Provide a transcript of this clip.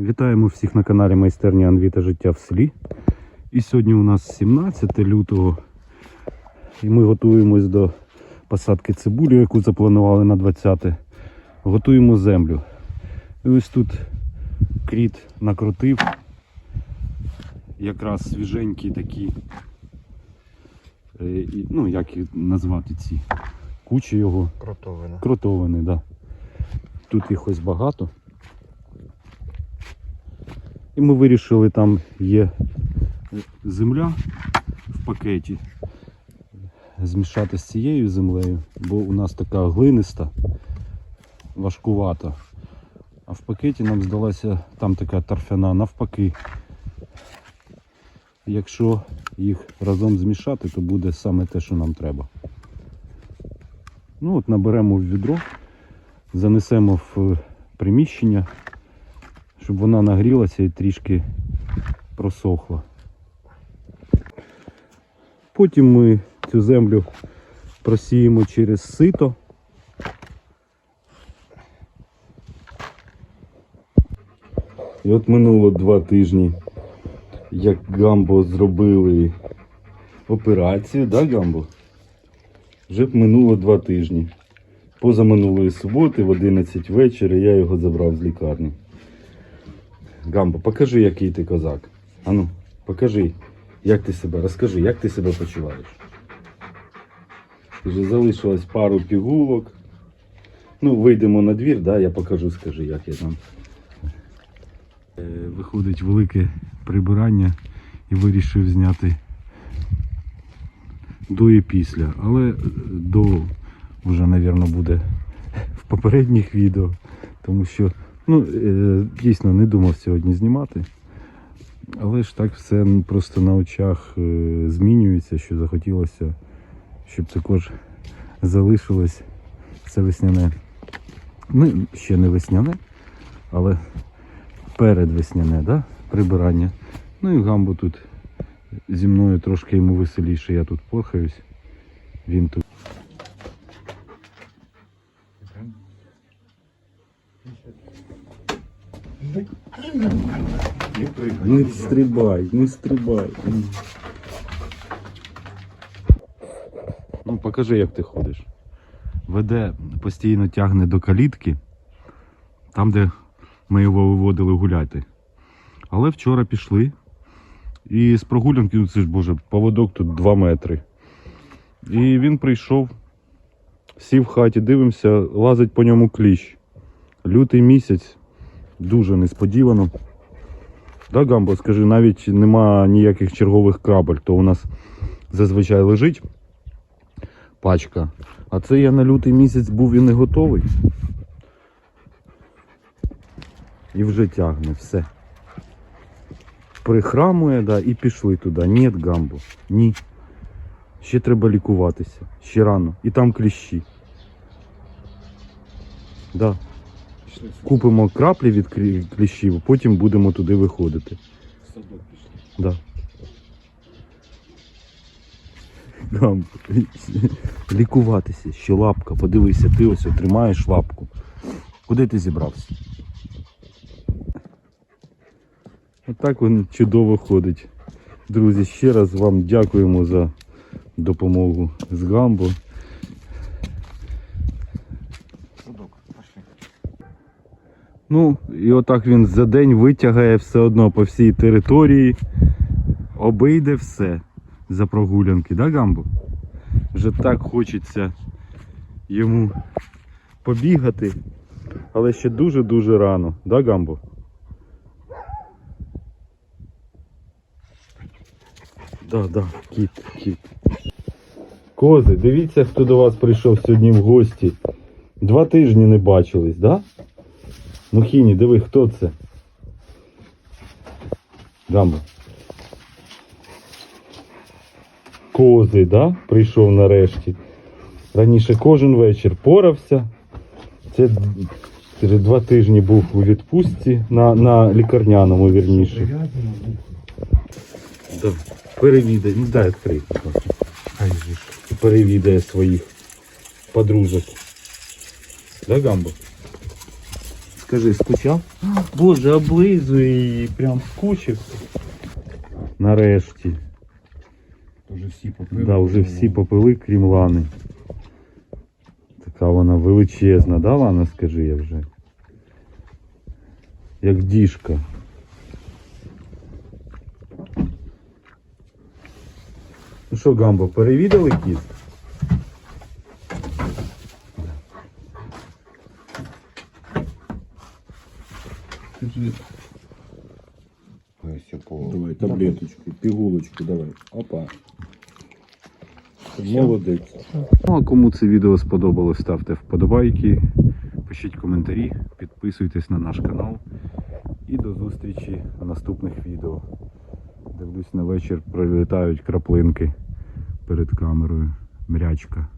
Вітаємо всіх на каналі Майстерня Анвіта Життя в селі. І сьогодні у нас 17 лютого. І ми готуємось до посадки цибулі, яку запланували на 20. Готуємо землю. І ось тут кріт накрутив. Якраз свіженькі такі. е, Ну, як їх назвати ці кучі його. Кротовина. Кротовини, да. Тут їх ось багато. І ми вирішили, там є земля в пакеті. Змішати з цією землею, бо у нас така глиниста, важкувата. А в пакеті нам здалася там така торфяна, навпаки. Якщо їх разом змішати, то буде саме те, що нам треба. Ну от наберемо в відро, занесемо в приміщення, щоб вона нагрілася і трішки просохла. Потім ми цю землю просіємо через сито. І от минуло два тижні, як Гамбо зробили операцію, да, Гамбо? Вже б минуло два тижні. Поза минулої суботи в 11 вечора я його забрав з лікарні. Гамбо, покажи, який ти козак. Ану, покажи, як ти себе, розкажи, як ти себе почуваєш. Вже залишилось пару пігулок. Ну, вийдемо на двір, да, я покажу, скажи, як я там. Е, Виходить велике прибирання і вирішив зняти до і після. Але до вже, мабуть, буде в попередніх відео. Тому що ну, е, дійсно не думав сьогодні знімати. Але ж так все просто на очах е, змінюється, що захотілося, щоб також залишилось все весняне. Ну, ще не весняне, але передвесняне, да? прибирання. Ну і гамбо тут зі мною трошки йому веселіше, я тут порхаюсь. Він тут. Не стрибай, не стрибай. Ну, покажи, як ти ходиш. Веде, постійно тягне до калітки, там, де ми його виводили гуляти. Але вчора пішли. І з прогулянки, ну це ж боже, поводок тут 2 метри. І він прийшов, сів в хаті, дивимося, лазить по ньому кліщ. Лютий місяць, дуже несподівано. Да, Гамбо, скажи, навіть нема ніяких чергових крабель, то у нас зазвичай лежить пачка. А це я на лютий місяць був і не готовий. І вже тягне все. Прихрамує, да, і пішли туди. Ні, Гамбо, ні. Ще треба лікуватися. Ще рано. І там кліщі. Да. Купимо краплі від кліщів, потім будемо туди виходити. Да. Гамбо. Лікуватися, ще лапка. Подивися, ти ось тримаєш лапку. Куди ти зібрався? Отак він чудово ходить. Друзі, ще раз вам дякуємо за допомогу з Гамбо. Ну, і отак він за день витягає все одно по всій території, обійде все за прогулянки, да, Гамбо? Вже так хочеться йому побігати, але ще дуже-дуже рано, да, Гамбо? Да, да, кіт, кіт. Кози, дивіться, хто до вас прийшов сьогодні в гості. Два тижні не бачились, да? Мухіні, диви, хто це? Гамбо. Кози, да? Прийшов нарешті. Раніше кожен вечір порався. Це д- два тижні був у відпустці на, на лікарняному вірніше. Да. Перевідай, ну дай жив. Перевідає своїх подружок. Да, Гамбо? Скажи, скучав? Боже, облизує її, прям скучився. Нарешті. Тоже всі попили. Да, вже всі попили, крім Лани. Така вона величезна, да, Лана, скажи я вже. Як діжка. Ну що, Гамбо, перевідали кіт? Ось все. Давай таблеточку, пігулочку, давай. Опа. Молодець. Ну а кому це відео сподобалось, ставте вподобайки, пишіть коментарі, підписуйтесь на наш канал. І до зустрічі в наступних відео. Дивлюсь на вечір, прилітають краплинки перед камерою. Мрячка.